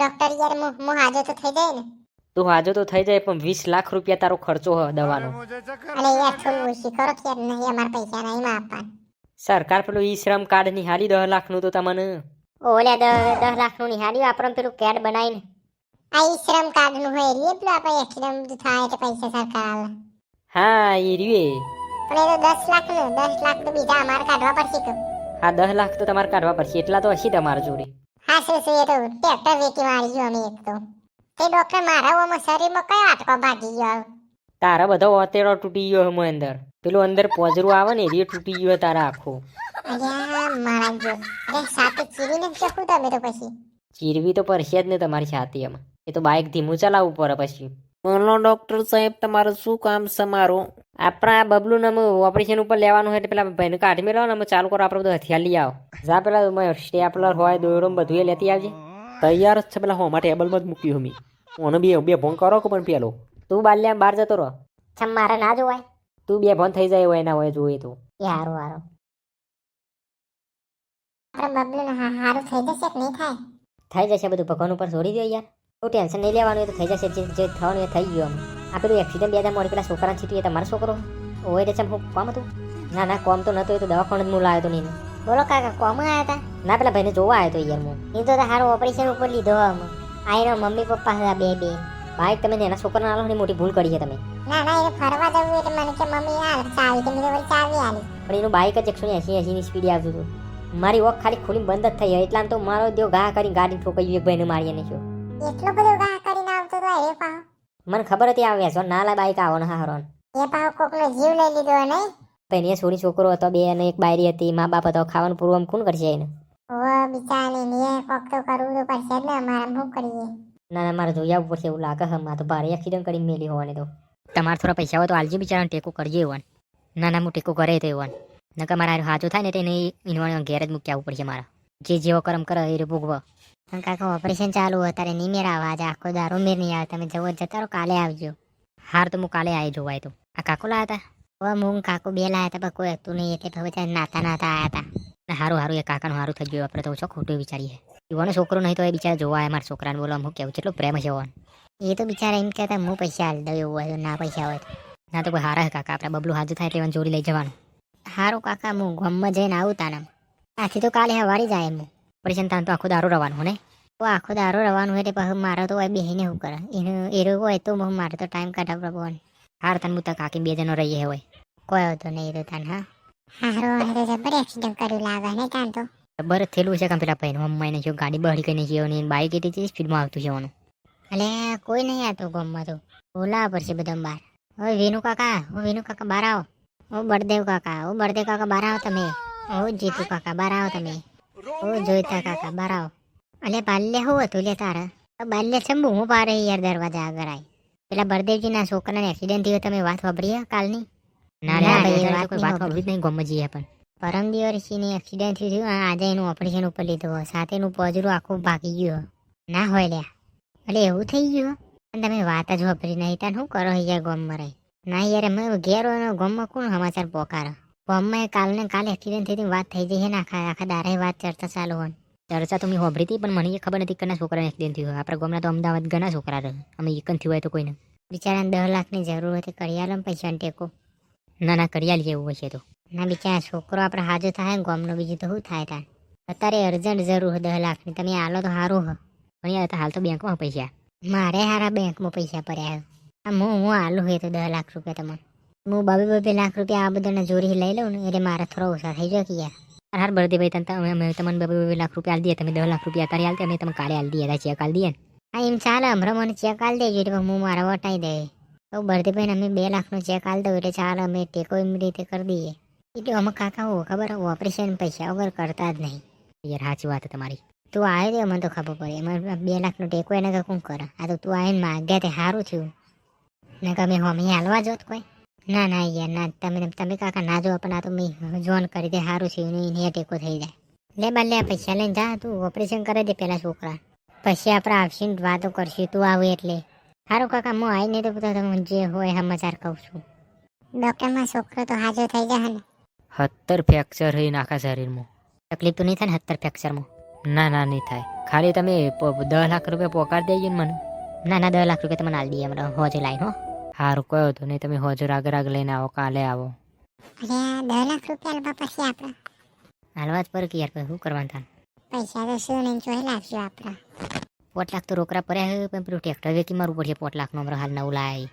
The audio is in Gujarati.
ડોક્ટર યાર હું હાજો તો થઈ જાય ને. તું હાજો તો થઈ જાય પણ વીસ લાખ રૂપિયા તારો ખર્ચો હ દવાનો. અને યાર થોડું ઓછી કરો કે નહીં અમારા પૈસા નહીં માં આપવાના. સરકાર પેલું ઈ શ્રમ કાર્ડની હાલી દસ લાખનું તો તમને. ઓલ્યા દસ લાખનું નિહાળ્યું આપણે પેલું કેડ બનાવીને. આ ઈ શ્રમ કાર્ડનું હોય એટલે પેલું આપણે એક્સિડન્ટ થાય એટલે પૈસા સરકાર આલે. હા એ. રીએ પણ એ તો દસ લાખનું દસ લાખ તો બીજા અમારે કાઢવા પડશે હા દસ લાખ તો તમારે કાઢવા પડશે એટલા તો હશે તમારા જોડે. હા શું શું એ તો ટ્રેક્ટર વેચી મારી ગયો અમે એક તો. તે ડોક્ટર મારા ઓમાં શરીરમાં કયો આટકો ભાગી ગયો તારા બધો ઓતેડો તૂટી ગયો હમો અંદર. પેલું અંદર પોજરું આવે ને એ તૂટી ગયો તારા આખું. અલ્યા મારા જો. અરે સાથે ચીરીને ચખું તમે તો પછી? ચીરવી તો પડશે જ ને તમારી છાતી એમાં. એ તો બાઇક ધીમું ચલાવવું પડે પછી. બોલો ડોક્ટર સાહેબ તમારું શું કામ છે મારું? આપણા આ બબલુને અમે ઓપરેશન ઉપર લેવાનું હોય એટલે પેલા ભાઈને કાઢી મેળવો ને અમે ચાલુ કરો આપણે બધું હથિયાર લઈ આવો. જા પેલા સ્ટેપલર હોય દોરો બધું એ લેતી આવજે. તૈયાર જ છે પેલા હોમાં ટેબલમાં જ મૂક્યું હમી ઓને બે બે ભોંગ કરો કે પણ પેલો? તું બાલ્યા બહાર જતો રહો. છમ મારે ના જોવાય. તું બે ફોન થઈ જાય હોય એના હોય જોઈએ તો. હારું હારું. હારું થઈ જશે કે નહીં થાય? થઈ જશે બધું ભગવાન ઉપર છોડી દો યાર. કોઈ ટેન્શન નહીં લેવાનું એ તો થઈ જશે જે જે થવાનું એ થઈ ગયું અમે આ પેલું એક્સિડન્ટ બે હજાર મોડી પેલા છોકરાને છીટ્યું એ તમારો છોકરો? ઓય રે ચમ હું કોમ હતું? ના ના કોમ તો નતો એ તો દવાખાને જ હું લાવ્યો હતો નહીં બોલો કાકા કોમ આવ્યા હતા ના પેલા ભાઈને જોવા આવ્યો તો યાર હું. એ તો સારું ઓપરેશન ઉપર લીધો અમે આયરો મમ્મી પપ્પા હતા બે બે. ભાઈ તમે એના છોકરાને આલો મોટી ભૂલ કરી છે તમે. ના ના એને ફરવા જવું એટલે મને કે મમ્મી યાર ચાવી તો મને ચાવી આલી. પણ એનું બાઈક જ એકસો એસી ની સ્પીડે આવતું હતું. મારી ઓખ ખાલી ખુલી બંધ જ થઈ એટલા તો મારો દેવ ઘા કરી ગાડી ઠોકાઈ એક ભાઈને મારી નાખ્યો એટલો બધો ઘા કરીને આવતો તો એ પાહો. મને ખબર હતી આ વેસો ના લા બાઈક આવો ને હારો એ પાહો કોકનો જીવ લઈ લીધો નહીં પણ એ છોડી છોકરો હતો બે અને એક બાયરી હતી મા બાપ હતો ખાવાનું પૂરું આમ કોણ કરશે એને? ઓ બિચારી ને કોક તો કરવું તો પડશે ને અમારે શું કરીએ? ના ના મારે જોઈ આવવું પડશે એવું લાગે હમ આ તો ભારે એક્સિડન્ટ કરી મેલી હોવાની તો. તમારે થોડા પૈસા હોય તો આલજી બિચારાને ટેકો કરજે એવાન. ના ના હું ટેકો કરે તો એવાન. નકર મારા હાજુ થાય ને તેને ઇનવાને ઘેર જ મૂકી આવવું પડશે મારા. જે જેવો કરમ કરે એ ભોગવો. કાકા ઓપરેશન ચાલુ હોય તારે નહીં મેર આવે આજે આખો દારો મેર નહીં આવે. તમે જવો જતા રહો, કાલે આવજો. હાર તો હું કાલે આવી જોવાય તો. આ કાકો લાયા હતા હવે હું કાકો બે લાયા હતા પણ કોઈ હતું નહીં, એટલે ત્યાં નાતા નાતા આવ્યા હતા સારું હારું એ કાકાનું સારું થઈ ગયું. આપણે તો ઓછો ખોટું વિચારીએ. યુવાનો છોકરો નહીં તો એ બિચારા જોવા મારા છોકરાને બોલો હું કેવું, કેટલો પ્રેમ છે ઓન એ તો બિચારા એમ કહેતા, હું પૈસા હાલ દઉં એવું હોય ના પૈસા હોય ના તો કોઈ હારા હે કાકા, આપણે બબલું હાજર થાય એટલે એવાને જોડી લઈ જવાનું. હારું કાકા, હું ગમમાં જઈને આવું તાના આથી તો કાલે હવારી જાય એમ ઓપરેશન તાન તો આખો દારો રવાનું ને? તો આખો દારો રવાનું એટલે પછી મારો તો હોય બેહીને શું કરે એનું એરો હોય તો મારે તો ટાઈમ કાઢા પ્રભુન હાર તન મુતા કાકી બે જણો રહીએ હોય. કોઈ હતો નહીં તો તાન હા? હારો હારો જબર એક્સિડન્ટ કર્યું લાગે ને તાન તો. જબર થયેલું છે કાં પેલા ભાઈ મમ્માઈને જો ગાડી બહાર કરીને ગયો ને બાઈક છે સ્પીડમાં આવતું છે એનું અલે કોઈ નહીં આવતું ગામમાં તો. ઓલા પડશે બધા બહાર ઓ વેનુ કાકા ઓ વેનુ કાકા બહાર આવો. ઓ બળદેવ કાકા ઓ બળદેવ કાકા બહાર આવો તમે. ઓ જીતુ કાકા બહાર આવો તમે. જોઈતા કાકા બરાવ અલે બાલ્ય હું હતું લે તારે. બાલ્ય ચંબુ હું પારે યાર દરવાજા આગળ આવી પેલા બળદેવજીના છોકરાને એક્સિડન્ટ થયો તમે વાત વાપરી કાલની? ના ના ભાઈ વાત કોઈ વાત વાપરી. જ નહીં ગમજીએ પણ. પરમ દિવસીની એક્સિડન્ટ થયું આજે એનું ઓપરેશન ઉપર લીધું સાથેનું પજરું આખું ભાગી ગયું ના હોય લ્યા. એટલે એવું થઈ ગયું અને તમે વાત જ વાપરી નહીં ત્યાં શું કરો યાર ગામમાં રહી ના યાર અમે ઘેર ને કોણ સમાચાર પોકારો? એ કાલને કાલે એક્સિડન્ટ થઈ વાત થઈ જઈ છે ને આખા આખા દારે વાત ચર્ચા ચાલુ હોય. ચર્ચા તો મેં હોભરી હતી પણ મને એ ખબર નથી કના છોકરાને એક્સિડન્ટ થયું આપણા ગામના તો અમદાવાદ ઘણા છોકરા રહે. અમે એક થયું હોય તો કોઈને. બિચારાને દસ લાખની જરૂર હતી કરી આલો ને પૈસાનો ટેકો. ના ના કરી આલીએ એવું હશે તો. ના બિચારા છોકરો આપણે હાજર થાય ને ગામનો બીજું તો શું થાય તાર? અત્યારે અર્જન્ટ જરૂર હોય દસ લાખની. તમે આલો તો સારું હો. પણ યાર હાલ તો બેંકમાં પૈસા. મારે હારા બેંકમાં પૈસા પડ્યા હે. હું હું આલું હોય તો દસ લાખ રૂપિયા તમને હું બબે બબે લાખ રૂપિયા આ બધાને જોરી લઈ લઉં ને એટલે મારે થોડો ઓછા થઈ જાય કે યાર હાર બળદી ભાઈ તમે અમે તમને બબે બબે લાખ રૂપિયા આલ દઈએ તમે દસ લાખ રૂપિયા અત્યારે આલતે અમે તમે કાલે આલ દઈએ ચેક આલ દઈએ હા એમ ચાલે હમણાં મને ચેક આલ દેજો એટલે હું મારા વટાઈ દે. તો બળદીભાઈને અમે બે લાખનો ચેક આલ દઉં એટલે ચાલે અમે ટેકો એમ રીતે કરી દઈએ. એટલે અમે કાકા હો ખબર ઓપરેશન પૈસા વગર કરતા જ નહીં. યાર સાચી વાત તમારી. તું આવે તો મને તો ખબર પડે. એમાં બે લાખનો ટેકો એને કે શું કરે? આ તો તું આવીને માગ્યા તે સારું થયું. ને કે અમે હોમી હાલવા જોત કોઈ. ના ના યાર ના તમે તમે કાકા ના જો પણ આ તો મેં જોન કરી દે સારું છે ને એને ટેકો થઈ જાય. લે બાર લે પૈસા લઈને જા તું ઓપરેશન કરી દે પેલા છોકરા. પછી આપણે આવશું ને વાતો કરશું તું આવું એટલે. સારું કાકા હું આવીને તો બધા તમે જે હોય સમાચાર કહું છું. ડોક્ટરમાં છોકરો તો હાજર થઈ જાય ને. સત્તર ફ્રેક્ચર હઈ આખા શરીરમાં. તકલીફ તો નહીં થાય ને હત્તર ફ્રેક્ચરમાં? ના ના નહીં થાય. ખાલી તમે દસ લાખ રૂપિયા પોકાર દેજો ને મને. ના ના દસ લાખ રૂપિયા તમને આલ દઈએ હમણાં હોજે લાઈન હો. સારું કયો તો નહીં તમે હજુ આગળ આગળ લઈને આવો કાલે આવો. દસ લાખ રૂપિયા આલવા પછી આપણે. હાલવા જ પર કે યાર શું કરવાનું થાય? પૈસા તો શું નહીં જોઈ લાવશું આપણે. પોટ લાખ તો રોકડા પડ્યા હે પણ પેલું ટ્રેક્ટર વેચી મારું પડશે પોટ લાખનો હમણાં હાલ નવું લાય.